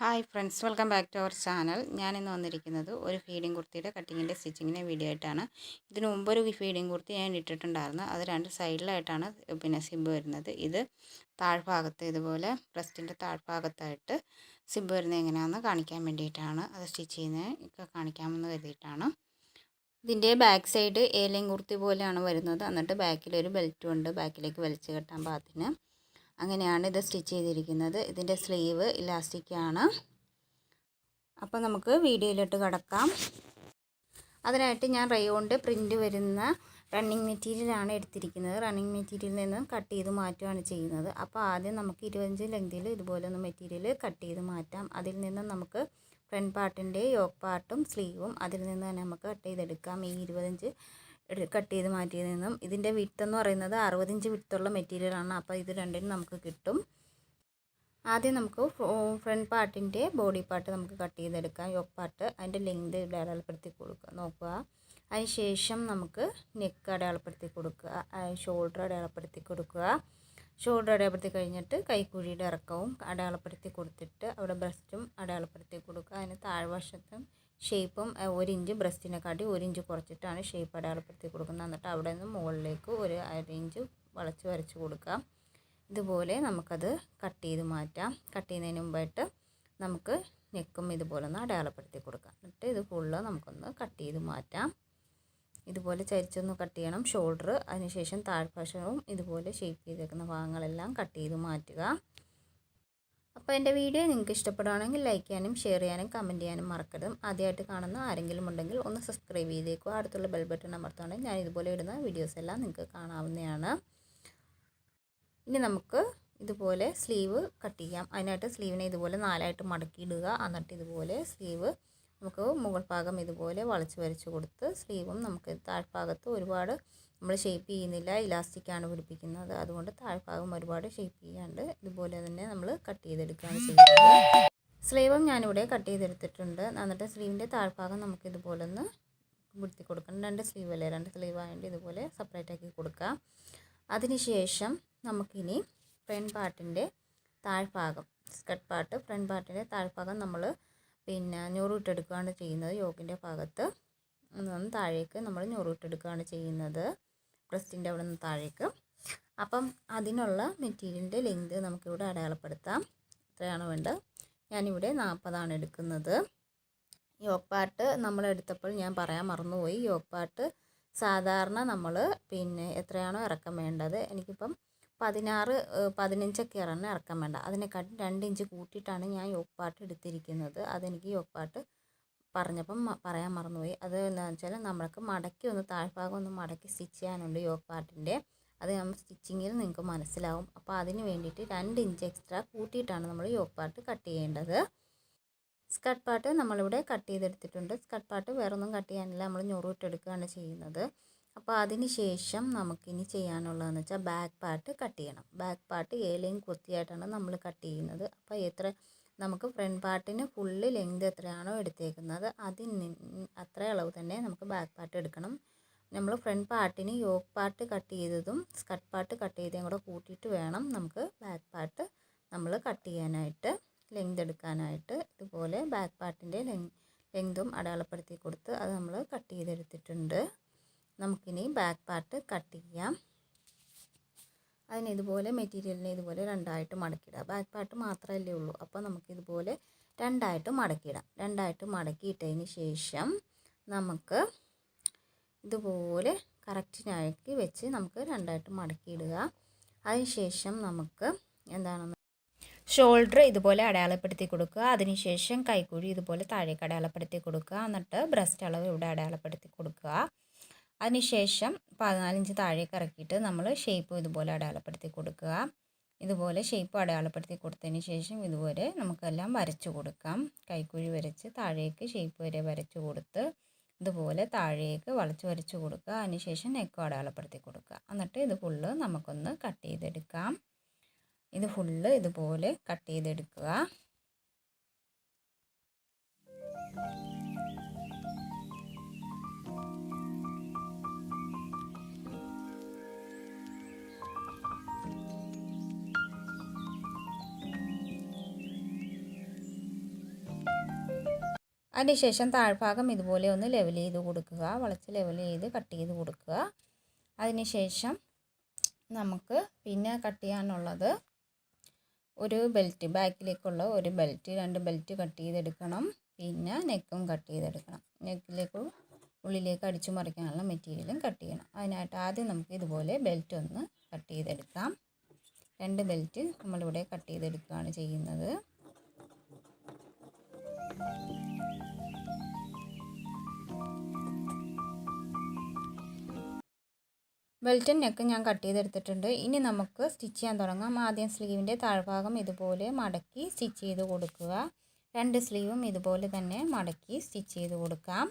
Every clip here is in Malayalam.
Hi friends welcome back to our channel. ഞാനിന്ന് വന്നിരിക്കുന്നത് ഒരു ഫീഡിങ് കുർത്തിയുടെ കട്ടിങ്ങിന്റെ സ്റ്റിച്ചിങ്ങിന്റെ വീഡിയോ ആയിട്ടാണ്. ഇതിന് മുമ്പ് ഒരു ഫീഡിങ് കുർത്തി ഞാൻ ഇട്ടിട്ടുണ്ടായിരുന്നു. അത് രണ്ട് സൈഡിലായിട്ടാണ് പിന്നെ സിബ് വരുന്നത്. ഇത് താഴ്ഭാഗത്ത് ഇതുപോലെ ബ്രസ്റ്റിന്റെ താഴ്ഭാഗത്തായിട്ട് സിബ് വരുന്നത് എങ്ങനെയാണെന്ന് കാണിക്കാൻ വേണ്ടിയിട്ടാണ്. അത് സ്റ്റിച്ച് ചെയ്യുന്നത് കാണിക്കാമെന്ന് കരുതിയിട്ടാണ്. ഇതിന്റെ ബാക്ക് സൈഡ് ഏലയും കുർത്തി പോലെയാണ് വരുന്നത്. എന്നിട്ട് ബാക്കിലൊരു ബെൽറ്റും ഉണ്ട്. ബാക്കിലേക്ക് വലിച്ചു കെട്ടാൻ പാകത്തിന്. അങ്ങനെയാണ് ഇത് സ്റ്റിച്ച് ചെയ്തിരിക്കുന്നത്. ഇതിന്റെ സ്ലീവ് ഇലാസ്റ്റിക്കാണ് അപ്പോൾ നമുക്ക് വീഡിയോയിലോട്ട് കടക്കാം. അതിനായിട്ട് ഞാൻ റയോണ്ട് പ്രിന്റ് വരുന്ന റണ്ണിങ് മെറ്റീരിയലാണ് എടുത്തിരിക്കുന്നത്. റണ്ണിങ് മെറ്റീരിയലിൽ നിന്നും കട്ട് ചെയ്ത് മാറ്റുകയാണ് ചെയ്യുന്നത്. അപ്പോൾ ആദ്യം നമുക്ക് ഇരുപത്തഞ്ച് ലെങ്തിൽ ഇതുപോലെ ഒന്ന് മെറ്റീരിയൽ കട്ട് ചെയ്ത് മാറ്റാം. അതിൽ നിന്നും നമുക്ക് ഫ്രണ്ട് പാർട്ടിന്റെ യോക്ക് പാർട്ടും സ്ലീവും അതിൽ നിന്ന് തന്നെ നമുക്ക് കട്ട് ചെയ്തെടുക്കാം. ഈ ഇരുപത്തഞ്ച് കട്ട് ചെയ്ത് മാറ്റിയതിൽ നിന്നും ഇതിന്റെ എന്ന് പറയുന്നത് അറുപതിഞ്ച് വിത്തുള്ള മെറ്റീരിയലാണ് അപ്പോൾ ഇത് രണ്ടിനും നമുക്ക് കിട്ടും. ആദ്യം നമുക്ക് ഫ്രണ്ട് പാർട്ടിന്റെ ബോഡി പാർട്ട് നമുക്ക് കട്ട് ചെയ്തെടുക്കാം. യോക്ക് പാർട്ട് അതിന്റെ ലെങ്ത് അടയാളപ്പെടുത്തി കൊടുക്കുക. നോക്കുക. അതിന് ശേഷം നമുക്ക് നെക്ക് അടയാളപ്പെടുത്തി കൊടുക്കുക. ഷോൾഡർ അടയാളപ്പെടുത്തി കൊടുക്കുക. ഷോൾഡർ അടയാളപ്പെടുത്തി കഴിഞ്ഞിട്ട് കൈക്കുഴിയുടെ ഇറക്കവും അടയാളപ്പെടുത്തി കൊടുത്തിട്ട് അവിടെ ബ്രസ്റ്റും അടയാളപ്പെടുത്തി കൊടുക്കുക. അതിന് താഴ്വശത്തും ഷേപ്പും ഒരു ഇഞ്ച് ബ്രസ്റ്റിനെക്കാട്ടി ഒരു ഇഞ്ച് കുറച്ചിട്ടാണ് ഷേപ്പ് അടയാളപ്പെടുത്തി കൊടുക്കുന്നത്. എന്നിട്ട് അവിടെ നിന്ന് മുകളിലേക്ക് ഒരു അര ഇഞ്ച് വളച്ച് വരച്ച് കൊടുക്കാം ഇതുപോലെ നമുക്കത് കട്ട് ചെയ്ത് മാറ്റാം. കട്ട് ചെയ്യുന്നതിന് മുമ്പായിട്ട് നമുക്ക് നെക്കും ഇതുപോലെ ഒന്ന് അടയാളപ്പെടുത്തി കൊടുക്കാം. എന്നിട്ട് ഇത് ഫുള്ള് നമുക്കൊന്ന് കട്ട് ചെയ്ത് മാറ്റാം. ഇതുപോലെ ചരിച്ചൊന്ന് കട്ട് ചെയ്യണം. ഷോൾഡർ അതിനുശേഷം താഴ്ഭാഷവും ഇതുപോലെ ഷേപ്പ് ചെയ്തേക്കുന്ന ഭാഗങ്ങളെല്ലാം കട്ട് ചെയ്ത് മാറ്റുക. അപ്പോൾ എന്റെ വീഡിയോ നിങ്ങൾക്ക് ഇഷ്ടപ്പെടുകയാണെങ്കിൽ ലൈക്ക് ചെയ്യാനും ഷെയർ ചെയ്യാനും കമന്റ് ചെയ്യാനും മറക്കരുത്. ആദ്യമായിട്ട് കാണുന്ന ആരെങ്കിലും ഉണ്ടെങ്കിൽ ഒന്ന് സബ്സ്ക്രൈബ് ചെയ്തേക്കുക അടുത്തുള്ള ബെൽ ബട്ടൺ അമർത്തുകയാണെങ്കിൽ ഞാൻ ഇതുപോലെ ഇടുന്ന വീഡിയോസ് എല്ലാം നിങ്ങൾക്ക് കാണാവുന്നതാണ്. ഇനി നമുക്ക് ഇതുപോലെ സ്ലീവ് കട്ട് ചെയ്യാം. അതിനായിട്ട് സ്ലീവിനെ ഇതുപോലെ നാലായിട്ട് മടക്കിയിടുക. എന്നിട്ട് ഇതുപോലെ സ്ലീവ് നമുക്ക് മുകൾ ഭാഗം ഇതുപോലെ വളച്ച് വരച്ച് കൊടുത്ത് സ്ലീവും നമുക്ക് താഴ്ഭാഗത്ത് ഒരുപാട് നമ്മൾ ഷേപ്പ് ചെയ്യുന്നില്ല ഇലാസ്റ്റിക്കാണ് പിടിപ്പിക്കുന്നത്. അതുകൊണ്ട് താഴ്ഭാഗം ഒരുപാട് ഷേപ്പ് ചെയ്യാണ്ട് ഇതുപോലെ തന്നെ നമ്മൾ കട്ട് ചെയ്തെടുക്കുകയാണ് ചെയ്യുന്നത്. സ്ലീവും ഞാനിവിടെ കട്ട് ചെയ്തെടുത്തിട്ടുണ്ട്. എന്നിട്ട് സ്ലീവിന്റെ താഴ്ഭാഗം നമുക്ക് ഇതുപോലെ ഒന്ന് പിടുത്തി കൊടുക്കണം. രണ്ട് സ്ലീവ് അല്ലേ? രണ്ട് സ്ലീവ് ആയതുകൊണ്ട് ഇതുപോലെ സെപ്പറേറ്റ് ആക്കി കൊടുക്കാം. അതിനുശേഷം നമുക്കിനി ഫ്രണ്ട് പാർട്ടിന്റെ താഴ്ഭാഗം സ്കട്ട് പാർട്ട് ഫ്രണ്ട് പാർട്ടിന്റെ താഴ്ഭാഗം നമ്മൾ പിന്നെ ഞൊറൂട്ടെടുക്കുകയാണ് ചെയ്യുന്നത്. യോഗിന്റെ ഭാഗത്ത്. താഴേക്ക് നമ്മൾ ഞൊറൂട്ടെടുക്കുകയാണ് ചെയ്യുന്നത്. ബ്രസ്റ്റിന്റെ അവിടെ നിന്ന് താഴേക്ക്. അപ്പം അതിനുള്ള മെറ്റീരിയലിന്റെ ലെങ്ത് നമുക്കിവിടെ അടയാളപ്പെടുത്താം. എത്രയാണ് വേണ്ടത്. ഞാനിവിടെ നാൽപ്പതാണ് എടുക്കുന്നത്. യോക്ക് പാട്ട് നമ്മൾ എടുത്തപ്പോൾ ഞാൻ പറയാൻ മറന്നുപോയി. യോക്ക് പാട്ട് സാധാരണ നമ്മൾ പിന്നെ എത്രയാണോ ഇറക്കം വേണ്ടത്. എനിക്കിപ്പം പതിനാറ് പതിനഞ്ചൊക്കെ ഇറങ്ങി ഇറക്കം വേണ്ട അതിനെക്കാട്ടി രണ്ട് ഇഞ്ച് കൂട്ടിയിട്ടാണ് ഞാൻ യോക്ക് പാട്ട് എടുത്തിരിക്കുന്നത്. അതെനിക്ക് യോക്ക് പാർട്ട് പറഞ്ഞപ്പം പറയാൻ മറന്നുപോയി. അത് എന്താണെന്ന് വെച്ചാൽ നമ്മൾക്ക് മടക്കി ഒന്ന് താഴ്ഭാഗം ഒന്ന് മടക്കി സ്റ്റിച്ച് ചെയ്യാനുണ്ട് യോക്ക് പാർട്ടിന്റെ. അത് നമ്മൾ സ്റ്റിച്ചിങ്ങിൽ നിങ്ങൾക്ക് മനസ്സിലാവും. അപ്പോൾ അതിന് വേണ്ടിയിട്ട് രണ്ട് ഇഞ്ച് എക്സ്ട്രാ കൂട്ടിയിട്ടാണ് നമ്മൾ യോക്ക് പാർട്ട് കട്ട് ചെയ്യേണ്ടത്. സ്കർട്ട് പാർട്ട് നമ്മളിവിടെ കട്ട് ചെയ്തെടുത്തിട്ടുണ്ട്. സ്കർട്ട് പാർട്ട് വേറൊന്നും കട്ട് ചെയ്യാനില്ല. നമ്മൾ ഞൊറുവിട്ടെടുക്കുകയാണ് ചെയ്യുന്നത്. അപ്പോൾ അതിന് ശേഷം നമുക്കിനി ചെയ്യാനുള്ളതെന്ന് വെച്ചാൽ ബാക്ക് പാർട്ട് കട്ട് ചെയ്യണം. ബാക്ക് പാർട്ട് ഏലയും കുത്തിയായിട്ടാണ് നമ്മൾ കട്ട് ചെയ്യുന്നത്. അപ്പോൾ എത്ര നമുക്ക് ഫ്രണ്ട് പാർട്ടിന് ഫുള്ള് ലെങ്ത് എത്രയാണോ എടുത്തേക്കുന്നത് അതിന് അത്ര അളവ് തന്നെ നമുക്ക് ബാക്ക് പാർട്ട് എടുക്കണം. നമ്മൾ ഫ്രണ്ട് പാർട്ടിന് യോക്ക് പാർട്ട് കട്ട് ചെയ്തതും സ്കട്ട് പാർട്ട് കട്ട് ചെയ്തതും കൂടെ കൂട്ടിയിട്ട് വേണം നമുക്ക് ബാക്ക് പാർട്ട് നമ്മൾ കട്ട് ചെയ്യാനായിട്ട് ലെങ്ത് എടുക്കാനായിട്ട്. ഇതുപോലെ ബാക്ക് പാർട്ടിന്റെ ലെങ് ലെങ്തും അടയാളപ്പെടുത്തി കൊടുത്ത് അത് നമ്മൾ കട്ട് ചെയ്തെടുത്തിട്ടുണ്ട്. നമുക്കിനി ബാക്ക് പാർട്ട് കട്ട് ചെയ്യാം. അതിന് ഇതുപോലെ മെറ്റീരിയലിനെ ഇതുപോലെ രണ്ടായിട്ട് മടക്കിയിടാം. ബാക്ക് പാർട്ട് മാത്രമല്ലേ ഉള്ളൂ. അപ്പോൾ നമുക്കിതുപോലെ രണ്ടായിട്ട് മടക്കിയിടാം. രണ്ടായിട്ട് മടക്കിയിട്ടതിന് ശേഷം നമുക്ക് ഇതുപോലെ കറക്റ്റിനാക്കി വെച്ച് നമുക്ക് രണ്ടായിട്ട് മടക്കിയിടുക. അതിന് ശേഷം നമുക്ക് എന്താണെന്ന് ഷോൾഡർ ഇതുപോലെ അടയാളപ്പെടുത്തി കൊടുക്കുക. അതിനുശേഷം കൈക്കുഴി ഇതുപോലെ താഴേക്ക് അടയാളപ്പെടുത്തി കൊടുക്കുക. എന്നിട്ട് ബ്രസ്റ്റ് അളവ് ഇവിടെ അടയാളപ്പെടുത്തി കൊടുക്കുക. അതിനുശേഷം പതിനാലിഞ്ച് താഴേക്ക് ഇറക്കിയിട്ട് നമ്മൾ ഷേപ്പ് ഇതുപോലെ അടയാളപ്പെടുത്തി കൊടുക്കുക. ഇതുപോലെ ഷേപ്പ് അടയാളപ്പെടുത്തി കൊടുത്തതിന് ശേഷം ഇതുപോലെ നമുക്കെല്ലാം വരച്ചു കൊടുക്കാം. കൈക്കുഴി വരച്ച് താഴേക്ക് ഷേപ്പ് വരെ വരച്ചു കൊടുത്ത് ഇതുപോലെ താഴേക്ക് വളച്ച് വരച്ച് കൊടുക്കുക. അതിനുശേഷം നെക്ക് അടയാളപ്പെടുത്തി കൊടുക്കുക. എന്നിട്ട് ഇത് ഫുള്ള് നമുക്കൊന്ന് കട്ട് ചെയ്തെടുക്കാം. ഇത് ഫുള്ള് ഇതുപോലെ കട്ട് ചെയ്തെടുക്കുക. അതിനുശേഷം താഴ്ഭാഗം ഇതുപോലെ ഒന്ന് ലെവൽ ചെയ്ത് കൊടുക്കുക. വളച്ച് ലെവൽ ചെയ്ത് കട്ട് ചെയ്ത് കൊടുക്കുക. അതിനുശേഷം നമുക്ക് പിന്നെ കട്ട് ചെയ്യാനുള്ളത് ഒരു ബെൽറ്റ് ബാക്കിലേക്കുള്ള ഒരു ബെൽറ്റ് രണ്ട് ബെൽറ്റ് കട്ട് ചെയ്തെടുക്കണം. പിന്നെ നെക്കും കട്ട് ചെയ്തെടുക്കണം. നെക്കിലേക്ക് ഉള്ളിലേക്ക് അടിച്ചു മറിക്കാനുള്ള മെറ്റീരിയലും കട്ട് ചെയ്യണം. അതിനായിട്ട് ആദ്യം നമുക്ക് ഇതുപോലെ ബെൽറ്റ് ഒന്ന് കട്ട് ചെയ്തെടുക്കാം. രണ്ട് ബെൽറ്റ് നമ്മളിവിടെ കട്ട് ചെയ്തെടുക്കുകയാണ് ചെയ്യുന്നത്. ബെൽറ്റും നെക്ക് ഞാൻ കട്ട് ചെയ്തെടുത്തിട്ടുണ്ട്. ഇനി നമുക്ക് സ്റ്റിച്ച് ചെയ്യാൻ തുടങ്ങാം. ആദ്യം സ്ലീവിന്റെ താഴ്ഭാഗം ഇതുപോലെ മടക്കി സ്റ്റിച്ച് ചെയ്ത് കൊടുക്കുക. രണ്ട് സ്ലീവും ഇതുപോലെ തന്നെ മടക്കി സ്റ്റിച്ച് ചെയ്ത് കൊടുക്കാം.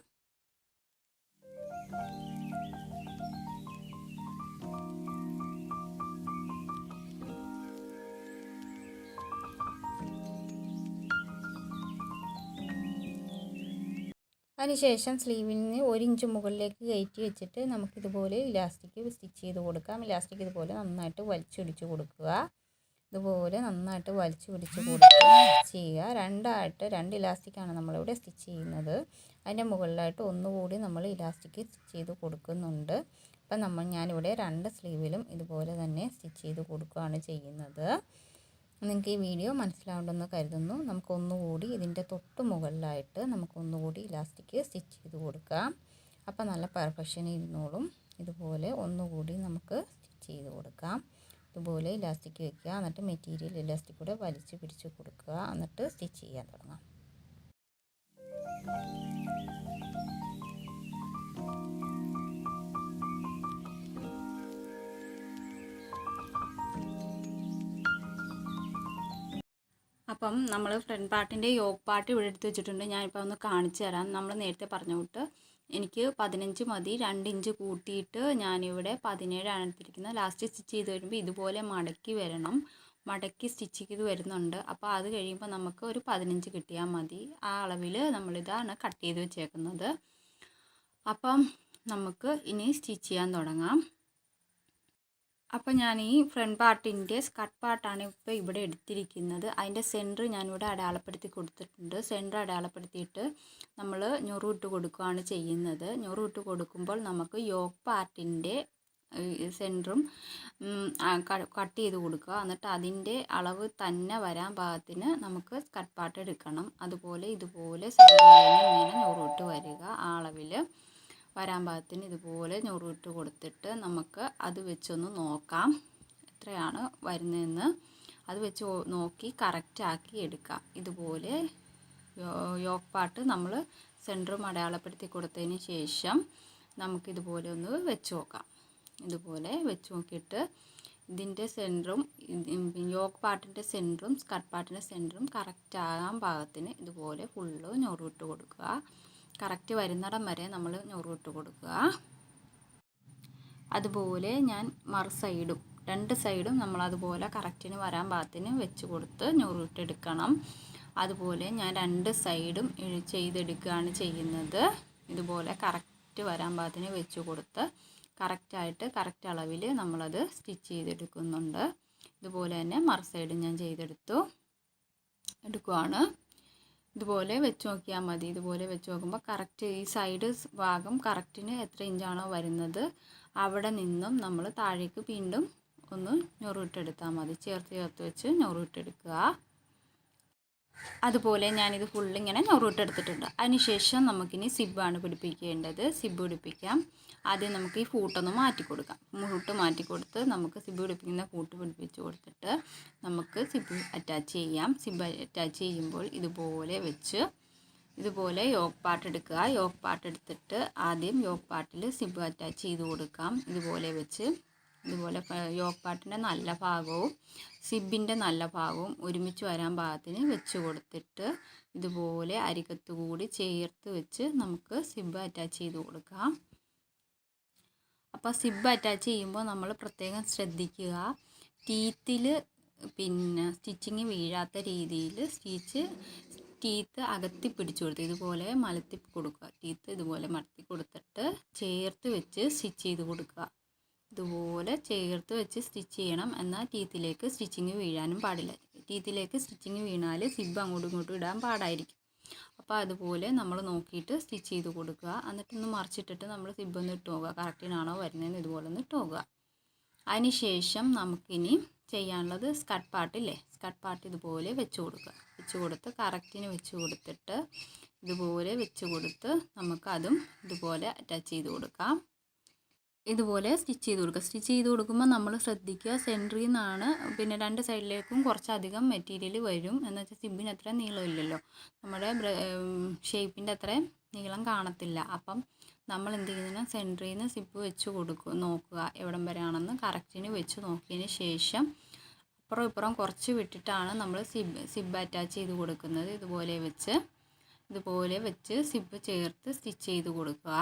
അതിനുശേഷം സ്ലീവിൽ നിന്ന് ഒരു ഇഞ്ച് മുകളിലേക്ക് കയറ്റി വെച്ചിട്ട് നമുക്കിതുപോലെ ഇലാസ്റ്റിക് സ്റ്റിച്ച് ചെയ്ത് കൊടുക്കാം. ഇലാസ്റ്റിക് ഇതുപോലെ നന്നായിട്ട് വലിച്ചൊടിച്ച് കൊടുക്കുക. ഇതുപോലെ നന്നായിട്ട് വലിച്ചു പിടിച്ച് കൊടുക്കുക. ചെയ്യുക. രണ്ടായിട്ട് രണ്ട് ഇലാസ്റ്റിക്കാണ് നമ്മളിവിടെ സ്റ്റിച്ച് ചെയ്യുന്നത്. അതിന്റെ മുകളിലായിട്ട് ഒന്നുകൂടി നമ്മൾ ഇലാസ്റ്റിക് സ്റ്റിച്ച് ചെയ്ത് കൊടുക്കുന്നുണ്ട്. അപ്പം നമ്മൾ ഞാനിവിടെ രണ്ട് സ്ലീവിലും ഇതുപോലെ തന്നെ സ്റ്റിച്ച് ചെയ്ത് കൊടുക്കുകയാണ് ചെയ്യുന്നത്. നിങ്ങൾക്ക് ഈ വീഡിയോ മനസ്സിലാവുണ്ടെന്ന് കരുതുന്നു. നമുക്കൊന്നുകൂടി ഇതിന്റെ തൊട്ട് മുകളിലായിട്ട് നമുക്കൊന്നുകൂടി ഇലാസ്റ്റിക് സ്റ്റിച്ച് ചെയ്ത് കൊടുക്കാം. അപ്പോൾ നല്ല പെർഫെക്ഷൻ ഇരുന്നോളും. ഇതുപോലെ ഒന്നുകൂടി നമുക്ക് സ്റ്റിച്ച് ചെയ്ത് കൊടുക്കാം. ഇതുപോലെ ഇലാസ്റ്റിക് വയ്ക്കുക എന്നിട്ട് മെറ്റീരിയൽ ഇലാസ്റ്റിക് കൂടെ വലിച്ചു പിടിച്ച് കൊടുക്കുക. എന്നിട്ട് സ്റ്റിച്ച് ചെയ്യാൻ തുടങ്ങാം. അപ്പം നമ്മൾ ഫ്രണ്ട് പാർട്ടിന്റെ യോഗ് പാർട്ട് ഇവിടെ എടുത്ത് വെച്ചിട്ടുണ്ട്. ഞാനിപ്പോൾ ഒന്ന് കാണിച്ചു തരാം. നമ്മൾ നേരത്തെ പറഞ്ഞ കൂട്ട് എനിക്ക് പതിനഞ്ച് മതി രണ്ട് ഇഞ്ച് കൂട്ടിയിട്ട് ഞാനിവിടെ പതിനേഴാണ് എടുത്തിരിക്കുന്നത്. ലാസ്റ്റ് സ്റ്റിച്ച് ചെയ്ത് വരുമ്പോൾ ഇതുപോലെ മടക്കി വരണം. മടക്കി സ്റ്റിച്ച് ചെയ്ത് വരുന്നുണ്ട്. അപ്പോൾ അത് കഴിയുമ്പോൾ നമുക്ക് ഒരു പതിനഞ്ച് കിട്ടിയാൽ മതി. ആ അളവിൽ നമ്മളിതാണ് കട്ട് ചെയ്ത് വെച്ചേക്കുന്നത്. അപ്പം നമുക്ക് ഇനി സ്റ്റിച്ച് ചെയ്യാൻ തുടങ്ങാം. അപ്പോൾ ഞാൻ ഈ ഫ്രണ്ട് പാർട്ടിന്റെ സ്കട്ട് പാർട്ടാണ് ഇപ്പോൾ ഇവിടെ എടുത്തിരിക്കുന്നത്. അതിന്റെ സെന്റർ ഞാനിവിടെ അടയാളപ്പെടുത്തി കൊടുത്തിട്ടുണ്ട്. സെന്റർ അടയാളപ്പെടുത്തിയിട്ട് നമ്മൾ ഞൊറുവിട്ട് കൊടുക്കുകയാണ് ചെയ്യുന്നത്. ഞൊറുവിട്ട് കൊടുക്കുമ്പോൾ നമുക്ക് യോക്ക് പാർട്ടിന്റെ സെന്ററും കട്ട് ചെയ്ത് കൊടുക്കുക. എന്നിട്ട് അതിന്റെ അളവ് തന്നെ വരാൻ പാകത്തിന് നമുക്ക് സ്കട്ട് പാർട്ട് എടുക്കണം. അതുപോലെ ഇതുപോലെ ഇങ്ങനെ ഞൊറുവിട്ട് വരിക ആ അളവിൽ വരാൻ പാകത്തിന് ഇതുപോലെ ഞൊറുവിട്ട് കൊടുത്തിട്ട് നമുക്ക് അത് വെച്ചൊന്ന് നോക്കാം. എത്രയാണ് വരുന്നതെന്ന്. അത് വെച്ച് നോക്കി കറക്റ്റാക്കി എടുക്കാം. ഇതുപോലെ യോക്ക് പാട്ട് നമ്മൾ സെന്ററും അടയാളപ്പെടുത്തി കൊടുത്തതിന് ശേഷം നമുക്കിതുപോലെ ഒന്ന് വെച്ച് നോക്കാം. ഇതുപോലെ വെച്ച് നോക്കിയിട്ട് ഇതിന്റെ സെന്ററും യോക്ക് പാട്ടിന്റെ സെന്ററും സ്കർട്ട് പാട്ടിന്റെ സെന്ററും കറക്റ്റ് ആകാൻ പാകത്തിന് ഇതുപോലെ ഫുള്ള് ഞൊറുവിട്ട് കൊടുക്കുക. കറക്റ്റ് വരുന്നിടം വരെ നമ്മൾ ഞൊറുവിട്ട് കൊടുക്കുക. അതുപോലെ ഞാൻ മറു സൈഡും രണ്ട് സൈഡും നമ്മൾ അതുപോലെ കറക്റ്റിന് വരാൻ പാകത്തിന് വെച്ച് കൊടുത്ത് ഞൊറുവിട്ടെടുക്കണം അതുപോലെ ഞാൻ രണ്ട് സൈഡും ചെയ്തെടുക്കുകയാണ് ചെയ്യുന്നത്. ഇതുപോലെ കറക്റ്റ് വരാൻ പാകത്തിന് വെച്ച് കൊടുത്ത് കറക്റ്റായിട്ട് കറക്റ്റ് അളവിൽ നമ്മളത് സ്റ്റിച്ച് ചെയ്തെടുക്കുന്നുണ്ട്. ഇതുപോലെ തന്നെ മറു സൈഡും ഞാൻ ചെയ്തെടുത്തു. എടുക്കുവാണ്. ഇതുപോലെ വെച്ച് നോക്കിയാൽ മതി. ഇതുപോലെ വെച്ച് നോക്കുമ്പോൾ കറക്റ്റ് ഈ സൈഡ് ഭാഗം കറക്റ്റിന് എത്ര ഇഞ്ചാണോ വരുന്നത് അവിടെ നിന്നും നമ്മൾ താഴേക്ക് വീണ്ടും ഒന്ന് ഞൊറുവിട്ടെടുത്താൽ മതി. ചേർത്ത് ചേർത്ത് വെച്ച് ഞൊറുവിട്ടെടുക്കുക അതുപോലെ ഞാനിത് ഫുള്ളിങ്ങനെ ഞൊറുവിട്ടെടുത്തിട്ടുണ്ട് അതിനുശേഷം നമുക്കിനി സിബ്ബാണ് പിടിപ്പിക്കേണ്ടത്. സിബ് പിടിപ്പിക്കാം. ആദ്യം നമുക്ക് ഈ ഫൂട്ടൊന്ന് മാറ്റി കൊടുക്കാം. ഫൂട്ട് മാറ്റി കൊടുത്ത് നമുക്ക് സിബ് പിടിപ്പിക്കുന്ന ഫൂട്ട് പിടിപ്പിച്ച് കൊടുത്തിട്ട് നമുക്ക് സിബ് അറ്റാച്ച് ചെയ്യാം. സിബ് അറ്റാച്ച് ചെയ്യുമ്പോൾ ഇതുപോലെ വെച്ച് ഇതുപോലെ യോക്ക് പാട്ട് എടുക്കുക. യോക്ക് പാട്ട് എടുത്തിട്ട് ആദ്യം യോക്ക് പാട്ടിൽ സിബ് അറ്റാച്ച് ചെയ്ത് കൊടുക്കാം. ഇതുപോലെ വെച്ച് ഇതുപോലെ യോക്ക് പാട്ടിന്റെ നല്ല ഭാഗവും സിബിന്റെ നല്ല ഭാഗവും ഒരുമിച്ച് വരാൻ ഭാഗത്തിന് വെച്ച് കൊടുത്തിട്ട് ഇതുപോലെ അരികത്തുകൂടി ചേർത്ത് വെച്ച് നമുക്ക് സിബ് അറ്റാച്ച് ചെയ്ത് കൊടുക്കാം. അപ്പോൾ സിബ് അറ്റാച്ച് ചെയ്യുമ്പോൾ നമ്മൾ പ്രത്യേകം ശ്രദ്ധിക്കുക. ടീത്തിൽ പിന്നെ സ്റ്റിച്ചിങ് വീഴാത്ത രീതിയിൽ സ്റ്റിച്ച് ടീത്ത് അകത്തി പിടിച്ചു കൊടുത്ത് ഇതുപോലെ മലത്തി കൊടുക്കുക. ടീത്ത് ഇതുപോലെ മലത്തി കൊടുത്തിട്ട് ചേർത്ത് വെച്ച് സ്റ്റിച്ച് ചെയ്ത് കൊടുക്കുക. ഇതുപോലെ ചേർത്ത് വെച്ച് സ്റ്റിച്ച് ചെയ്യണം. എന്നാൽ ടീത്തിലേക്ക് സ്റ്റിച്ചിങ് വീഴാനും പാടില്ല. ടീത്തിലേക്ക് സ്റ്റിച്ചിങ് വീണാൽ സിബ് അങ്ങോട്ടും ഇങ്ങോട്ടും ഇടാൻ പാടായിരിക്കും. അപ്പോൾ അതുപോലെ നമ്മൾ നോക്കിയിട്ട് സ്റ്റിച്ച് ചെയ്ത് കൊടുക്കുക. എന്നിട്ടൊന്ന് മറിച്ചിട്ടിട്ട് നമ്മൾ സിബൊന്ന് ഇട്ട് നോക്കുക. കറക്റ്റിനാണോ വരുന്നതെന്ന് ഇതുപോലെ ഒന്ന് ഇട്ട് നോക്കുക. അതിനുശേഷം നമുക്കിനി ചെയ്യാനുള്ളത് സ്കട്ട് പാട്ടില്ലേ സ്കട്ട് പാട്ട് ഇതുപോലെ വെച്ച് കൊടുക്കുക. വെച്ച് കൊടുത്ത് കറക്റ്റിന് വെച്ച് കൊടുത്തിട്ട് ഇതുപോലെ വെച്ച് കൊടുത്ത് നമുക്കതും ഇതുപോലെ അറ്റാച്ച് ചെയ്ത് കൊടുക്കാം. ഇതുപോലെ സ്റ്റിച്ച് ചെയ്ത് കൊടുക്കുക. സ്റ്റിച്ച് ചെയ്ത് കൊടുക്കുമ്പോൾ നമ്മൾ ശ്രദ്ധിക്കുക സെന്ററിൽ നിന്നാണ് പിന്നെ രണ്ട് സൈഡിലേക്കും കുറച്ചധികം മെറ്റീരിയൽ വരും. എന്ന് വെച്ചാൽ സിബിന് അത്ര നീളമില്ലല്ലോ. നമ്മുടെ ഷേപ്പിന്റെ അത്രയും നീളം കാണത്തില്ല. അപ്പം നമ്മൾ എന്ത് ചെയ്യുന്ന സെന്ററിൽ നിന്ന് സിപ്പ് വെച്ച് കൊടുക്കുക നോക്കുക എവിടം വരെയാണെന്ന് കറക്റ്റിന് വെച്ച് നോക്കിയതിന് ശേഷം അപ്പുറം ഇപ്പുറം കുറച്ച് വിട്ടിട്ടാണ് നമ്മൾ സിബ് സിബ് അറ്റാച്ച് ചെയ്ത് കൊടുക്കുന്നത്. ഇതുപോലെ വെച്ച് ഇതുപോലെ വെച്ച് സിബ് ചേർത്ത് സ്റ്റിച്ച് ചെയ്ത് കൊടുക്കുക.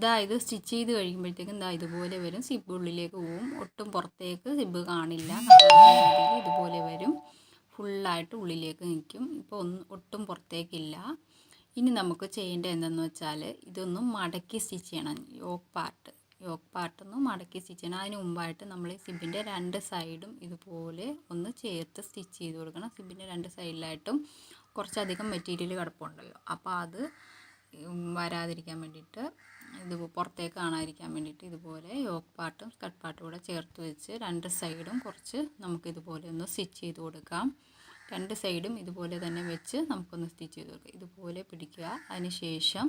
ഇതാ ഇത് സ്റ്റിച്ച് ചെയ്ത് കഴിയുമ്പോഴത്തേക്കും ഇതാ ഇതുപോലെ വരും. സിബ് ഉള്ളിലേക്ക് പോവും. ഒട്ടും പുറത്തേക്ക് സിബ് കാണില്ല. ഇതുപോലെ വരും. ഫുള്ളായിട്ട് ഉള്ളിലേക്ക് നിൽക്കും. ഇപ്പോൾ ഒന്നും ഒട്ടും പുറത്തേക്കില്ല. ഇനി നമുക്ക് ചെയ്യേണ്ടത് എന്തെന്ന് വെച്ചാൽ ഇതൊന്നും മടക്കി സ്റ്റിച്ച് ചെയ്യണം. Yoke part. യോക്ക് പാർട്ടൊന്ന് മടക്കി സ്റ്റിച്ച് ചെയ്യണം. അതിന് മുമ്പായിട്ട് നമ്മൾ സിബിന്റെ രണ്ട് സൈഡും ഇതുപോലെ ഒന്ന് ചേർത്ത് സ്റ്റിച്ച് ചെയ്ത് കൊടുക്കണം. സിബിന്റെ രണ്ട് സൈഡിലായിട്ടും കുറച്ചധികം മെറ്റീരിയൽ കിടപ്പുണ്ടല്ലോ. അപ്പോൾ അത് വരാതിരിക്കാൻ വേണ്ടിയിട്ട് ഇത് പുറത്തേക്ക് കാണാതിരിക്കാൻ വേണ്ടിയിട്ട് ഇതുപോലെ യോക്ക് പാട്ടും സ്കട്ട് പാട്ടും കൂടെ ചേർത്ത് വെച്ച് രണ്ട് സൈഡും കുറച്ച് നമുക്ക് ഇതുപോലെ ഒന്ന് സ്റ്റിച്ച് ചെയ്ത് കൊടുക്കാം. രണ്ട് സൈഡും ഇതുപോലെ തന്നെ വെച്ച് നമുക്കൊന്ന് സ്റ്റിച്ച് ചെയ്ത് കൊടുക്കാം. ഇതുപോലെ പിടിക്കുക. അതിനുശേഷം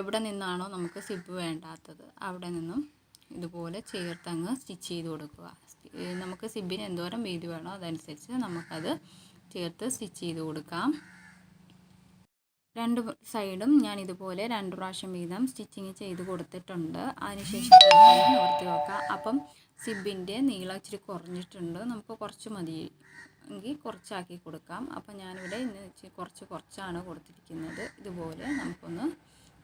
എവിടെ നിന്നാണോ നമുക്ക് സിബ് വേണ്ടാത്തത് അവിടെ നിന്നും ഇതുപോലെ ചേർത്തങ്ങ് സ്റ്റിച്ച് ചെയ്ത് കൊടുക്കുക. നമുക്ക് സിബിന് എന്തോരം വീതി വേണോ അതനുസരിച്ച് നമുക്കത് ചേർത്ത് സ്റ്റിച്ച് ചെയ്ത് കൊടുക്കാം. രണ്ട് സൈഡും ഞാൻ ഇതുപോലെ രണ്ട് പ്രാവശ്യം വീതം സ്റ്റിച്ചിങ് ചെയ്ത് കൊടുത്തിട്ടുണ്ട്. അതിനുശേഷം നിവർത്തി വെക്കാം. അപ്പം സിബിന്റെ നീളം ഇച്ചിരി കുറഞ്ഞിട്ടുണ്ട്. നമുക്ക് കുറച്ച് മതി എങ്കിൽ കുറച്ചാക്കി കൊടുക്കാം. അപ്പം ഞാനിവിടെ ഇന്ന് കുറച്ച് കുറച്ചാണ് കൊടുത്തിരിക്കുന്നത്. ഇതുപോലെ നമുക്കൊന്ന്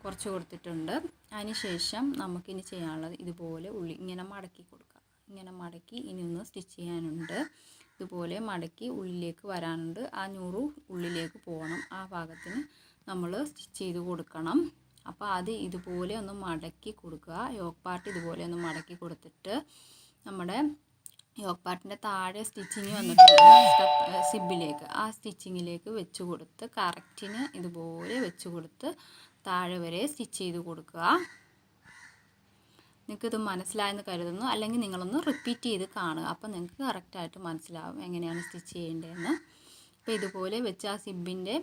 കുറച്ച് കൊടുത്തിട്ടുണ്ട്. അതിനുശേഷം നമുക്കിനി ചെയ്യാനുള്ളത് ഇതുപോലെ ഉള്ളി ഇങ്ങനെ മടക്കി കൊടുക്കാം. ഇങ്ങനെ മടക്കി ഇനി ഒന്ന് സ്റ്റിച്ച് ചെയ്യാനുണ്ട്. ഇതുപോലെ മടക്കി ഉള്ളിലേക്ക് വരാനുണ്ട്. ആ നൂറ് ഉള്ളിലേക്ക് പോകണം. ആ ഭാഗത്തിന് നമ്മൾ സ്റ്റിച്ച് ചെയ്ത് കൊടുക്കണം. അപ്പോൾ അത് ഇതുപോലെ ഒന്ന് മടക്കി കൊടുക്കുക. യോക്ക് പാർട്ട് ഇതുപോലെ ഒന്ന് മടക്കി കൊടുത്തിട്ട് നമ്മുടെ യോക്ക് പാർട്ടിന്റെ താഴെ സ്റ്റിച്ചിങ് വന്നിട്ടുണ്ട്. സിബിലേക്ക്. ആ സ്റ്റിച്ചിങ്ങിലേക്ക് വെച്ച് കൊടുത്ത് കറക്റ്റിന് ഇതുപോലെ വെച്ച് കൊടുത്ത് താഴെ വരെ സ്റ്റിച്ച് ചെയ്ത് കൊടുക്കുക. നിങ്ങൾക്കിത് മനസ്സിലായെന്ന് കരുതുന്നു. അല്ലെങ്കിൽ നിങ്ങളൊന്ന് റിപ്പീറ്റ് ചെയ്ത് കാണുക. അപ്പോൾ നിങ്ങൾക്ക് കറക്റ്റായിട്ട് മനസ്സിലാവും എങ്ങനെയാണ് സ്റ്റിച്ച് ചെയ്യേണ്ടതെന്ന്. അപ്പോൾ ഇതുപോലെ വെച്ച് ആ സിബിന്റെ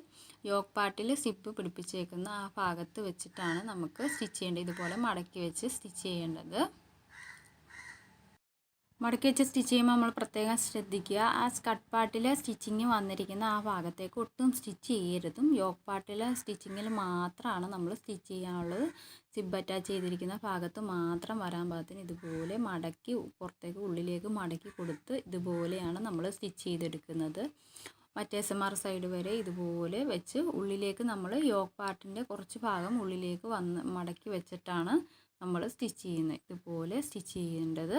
യോക്ക് പാർട്ടിൽ സിപ്പ് പിടിപ്പിച്ചേക്കുന്ന ആ ഭാഗത്ത് വെച്ചിട്ടാണ് നമുക്ക് സ്റ്റിച്ച് ചെയ്യേണ്ടത്. ഇതുപോലെ മടക്കി വെച്ച് സ്റ്റിച്ച് ചെയ്യേണ്ടത്. മടക്കി വെച്ച് സ്റ്റിച്ച് ചെയ്യുമ്പോൾ നമ്മൾ പ്രത്യേകം ശ്രദ്ധിക്കുക. ആ സ്കട്ട് പാർട്ടിലെ സ്റ്റിച്ചിങ് വന്നിരിക്കുന്ന ആ ഭാഗത്തേക്ക് ഒട്ടും സ്റ്റിച്ച് ചെയ്യരുതും. യോക്ക് പാർട്ടിലെ സ്റ്റിച്ചിങ്ങിൽ മാത്രമാണ് നമ്മൾ സ്റ്റിച്ച് ചെയ്യാനുള്ളത്. സിബ് അറ്റാച്ച് ചെയ്തിരിക്കുന്ന ഭാഗത്ത് മാത്രം വരാൻ പാകത്തിന് ഇതുപോലെ മടക്കി പുറത്തേക്ക് ഉള്ളിലേക്ക് മടക്കി കൊടുത്ത് ഇതുപോലെയാണ് നമ്മൾ സ്റ്റിച്ച് ചെയ്തെടുക്കുന്നത്. മറ്റേ എസ് എം ആർ സൈഡ് വരെ ഇതുപോലെ വെച്ച് ഉള്ളിലേക്ക് നമ്മൾ യോക്ക് പാർട്ടിന്റെ കുറച്ച് ഭാഗം ഉള്ളിലേക്ക് വന്ന് മടക്കി വെച്ചിട്ടാണ് നമ്മൾ സ്റ്റിച്ച് ചെയ്യുന്നത്. ഇതുപോലെ സ്റ്റിച്ച് ചെയ്യേണ്ടത്.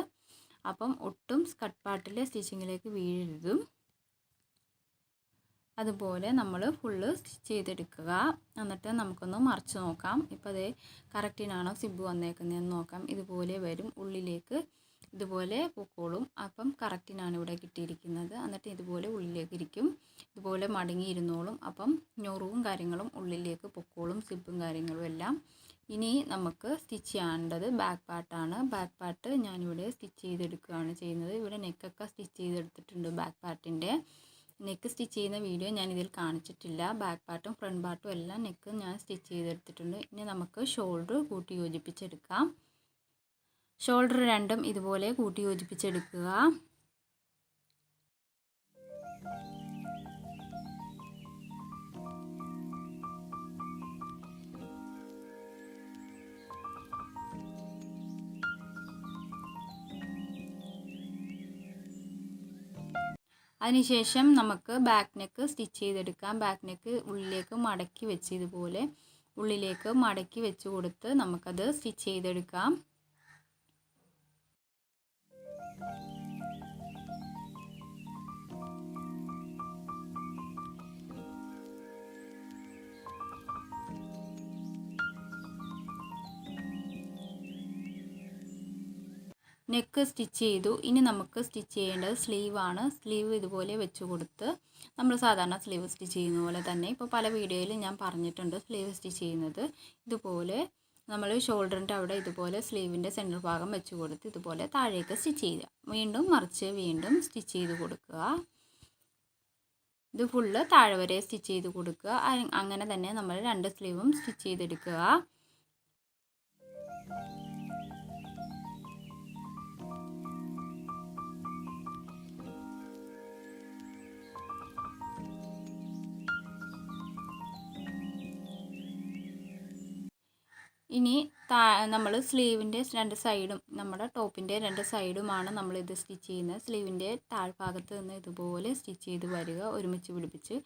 അപ്പം ഒട്ടും സ്കട്ട് പാർട്ടിലെ സ്റ്റിച്ചിങ്ങിലേക്ക് വീഴരുതും. അതുപോലെ നമ്മൾ ഫുള്ള് സ്റ്റിച്ച് ചെയ്തെടുക്കുക. എന്നിട്ട് നമുക്കൊന്ന് മറിച്ച് നോക്കാം. ഇപ്പോൾ അതേ കറക്റ്റിനാണോ സിബ് വന്നേക്കുന്നതെന്ന് നോക്കാം. ഇതുപോലെ വരും ഉള്ളിലേക്ക് ഇതുപോലെ പൂക്കോളും. അപ്പം കറക്റ്റിനാണ് ഇവിടെ കിട്ടിയിരിക്കുന്നത്. എന്നിട്ട് ഇതുപോലെ ഉള്ളിലേക്ക് ഇരിക്കും. ഇതുപോലെ മടങ്ങിയിരുന്നോളും അപ്പം ഞൊറുവും കാര്യങ്ങളും ഉള്ളിലേക്ക് പൊക്കോളും സിബും കാര്യങ്ങളും എല്ലാം. ഇനി നമുക്ക് സ്റ്റിച്ച് ചെയ്യേണ്ടത് ബാക്ക് പാർട്ടാണ്. ബാക്ക് പാർട്ട് ഞാനിവിടെ സ്റ്റിച്ച് ചെയ്തെടുക്കുകയാണ് ചെയ്യുന്നത്. ഇവിടെ നെക്കൊക്കെ സ്റ്റിച്ച് ചെയ്തെടുത്തിട്ടുണ്ട് ബാക്ക് പാർട്ടിന്റെ. നെക്ക് സ്റ്റിച്ച് ചെയ്യുന്ന വീഡിയോ ഞാൻ ഇതിൽ കാണിച്ചിട്ടില്ല. ബാക്ക് പാർട്ടും ഫ്രണ്ട് പാർട്ടും എല്ലാം നെക്ക് ഞാൻ സ്റ്റിച്ച് ചെയ്തെടുത്തിട്ടുണ്ട്. ഇനി നമുക്ക് ഷോൾഡർ കൂട്ടി യോജിപ്പിച്ചെടുക്കാം. ഷോൾഡർ രണ്ടും ഇതുപോലെ കൂട്ടി യോജിപ്പിച്ചെടുക്കുക. അതിനുശേഷം നമുക്ക് ബാക്ക് നെക്ക് സ്റ്റിച്ച് ചെയ്തെടുക്കാം. ബാക്ക് നെക്ക് ഉള്ളിലേക്ക് മടക്കി വെച്ച് ഇതുപോലെ ഉള്ളിലേക്ക് മടക്കി വെച്ച് കൊടുത്ത് നമുക്കത് സ്റ്റിച്ച് ചെയ്തെടുക്കാം. നെക്ക് സ്റ്റിച്ച് ചെയ്തു. ഇനി നമുക്ക് സ്റ്റിച്ച് ചെയ്യേണ്ടത് സ്ലീവാണ് സ്ലീവ് ഇതുപോലെ വെച്ച് കൊടുത്ത് നമ്മൾ സാധാരണ സ്ലീവ് സ്റ്റിച്ച് ചെയ്യുന്ന പോലെ തന്നെ ഇപ്പോൾ പല വീഡിയോയിലും ഞാൻ പറഞ്ഞിട്ടുണ്ട് സ്ലീവ് സ്റ്റിച്ച് ചെയ്യുന്നത്. ഇതുപോലെ നമ്മൾ ഷോൾഡറിന്റെ അവിടെ ഇതുപോലെ സ്ലീവിന്റെ സെന്റർ ഭാഗം വെച്ച് കൊടുത്ത് ഇതുപോലെ താഴേക്ക് സ്റ്റിച്ച് ചെയ്യുക. വീണ്ടും മറിച്ച് വീണ്ടും സ്റ്റിച്ച് ചെയ്ത് കൊടുക്കുക. ഇത് ഫുള്ള് താഴെ വരെ സ്റ്റിച്ച് ചെയ്ത് കൊടുക്കുക. അങ്ങനെ തന്നെ നമ്മൾ രണ്ട് സ്ലീവും സ്റ്റിച്ച് ചെയ്തെടുക്കുക. ഇനി നമ്മൾ സ്ലീവിന്റെ രണ്ട് സൈഡും നമ്മുടെ ടോപ്പിന്റെ രണ്ട് സൈഡുമാണ് നമ്മളിത് സ്റ്റിച്ച് ചെയ്യുന്നത്. സ്ലീവിന്റെ താഴ്ഭാഗത്ത് നിന്ന് ഇതുപോലെ സ്റ്റിച്ച് ചെയ്ത് വരിക ഒരുമിച്ച് പിടിപ്പിച്ച്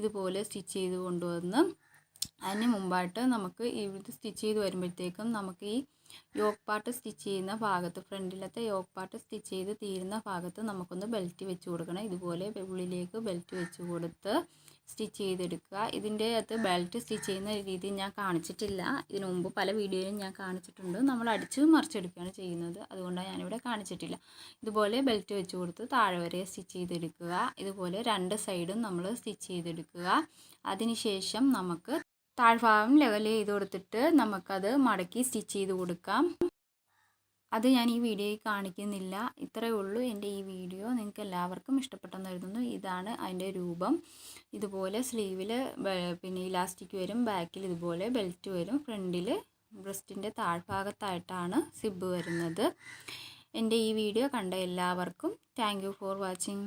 ഇതുപോലെ സ്റ്റിച്ച് ചെയ്ത് കൊണ്ടുവന്ന് അതിന് മുമ്പായിട്ട് നമുക്ക് ഇത് സ്റ്റിച്ച് ചെയ്ത് വരുമ്പോഴത്തേക്കും നമുക്ക് ഈ യോക്ക് പാർട്ട് സ്റ്റിച്ച് ചെയ്യുന്ന ഭാഗത്ത് ഫ്രണ്ടിലത്തെ യോക്ക് പാർട്ട് സ്റ്റിച്ച് ചെയ്ത് തീരുന്ന ഭാഗത്ത് നമുക്കൊന്ന് ബെൽറ്റ് വെച്ച് കൊടുക്കണം. ഇതുപോലെ ഉള്ളിലേക്ക് ബെൽറ്റ് വെച്ച് കൊടുത്ത് സ്റ്റിച്ച് ചെയ്തെടുക്കുക. ഇതിന്റെ അകത്ത് ബെൽറ്റ് സ്റ്റിച്ച് ചെയ്യുന്ന രീതി ഞാൻ കാണിച്ചിട്ടില്ല. ഇതിനു മുമ്പ് പല വീഡിയോയിലും ഞാൻ കാണിച്ചിട്ടുണ്ട്. നമ്മൾ അടിച്ച് മറിച്ചെടുക്കുകയാണ് ചെയ്യുന്നത്. അതുകൊണ്ടാണ് ഞാനിവിടെ കാണിച്ചിട്ടില്ല. ഇതുപോലെ ബെൽറ്റ് വെച്ച് കൊടുത്ത് താഴെ വരെ സ്റ്റിച്ച് ചെയ്തെടുക്കുക. ഇതുപോലെ രണ്ട് സൈഡും നമ്മൾ സ്റ്റിച്ച് ചെയ്തെടുക്കുക. അതിനുശേഷം നമുക്ക് താഴ്ഭാഗം ലെവൽ ചെയ്ത് കൊടുത്തിട്ട് നമുക്കത് മടക്കി സ്റ്റിച്ച് ചെയ്ത് കൊടുക്കാം. അത് ഞാൻ ഈ വീഡിയോയിൽ കാണിക്കുന്നില്ല. ഇത്രയേ ഉള്ളൂ എന്റെ ഈ വീഡിയോ. നിങ്ങൾക്ക് എല്ലാവർക്കും ഇഷ്ടപ്പെട്ടെന്ന് കരുതുന്നു. ഇതാണ് അതിന്റെ രൂപം. ഇതുപോലെ സ്ലീവിൽ പിന്നെ ഇലാസ്റ്റിക് വരും ബാക്കിൽ ഇതുപോലെ ബെൽറ്റ് വരും. ഫ്രണ്ടിൽ ബ്രസ്റ്റിന്റെ താഴ്ഭാഗത്തായിട്ടാണ് സിബ് വരുന്നത്. എന്റെ ഈ വീഡിയോ കണ്ട എല്ലാവർക്കും താങ്ക് ഫോർ വാച്ചിങ്.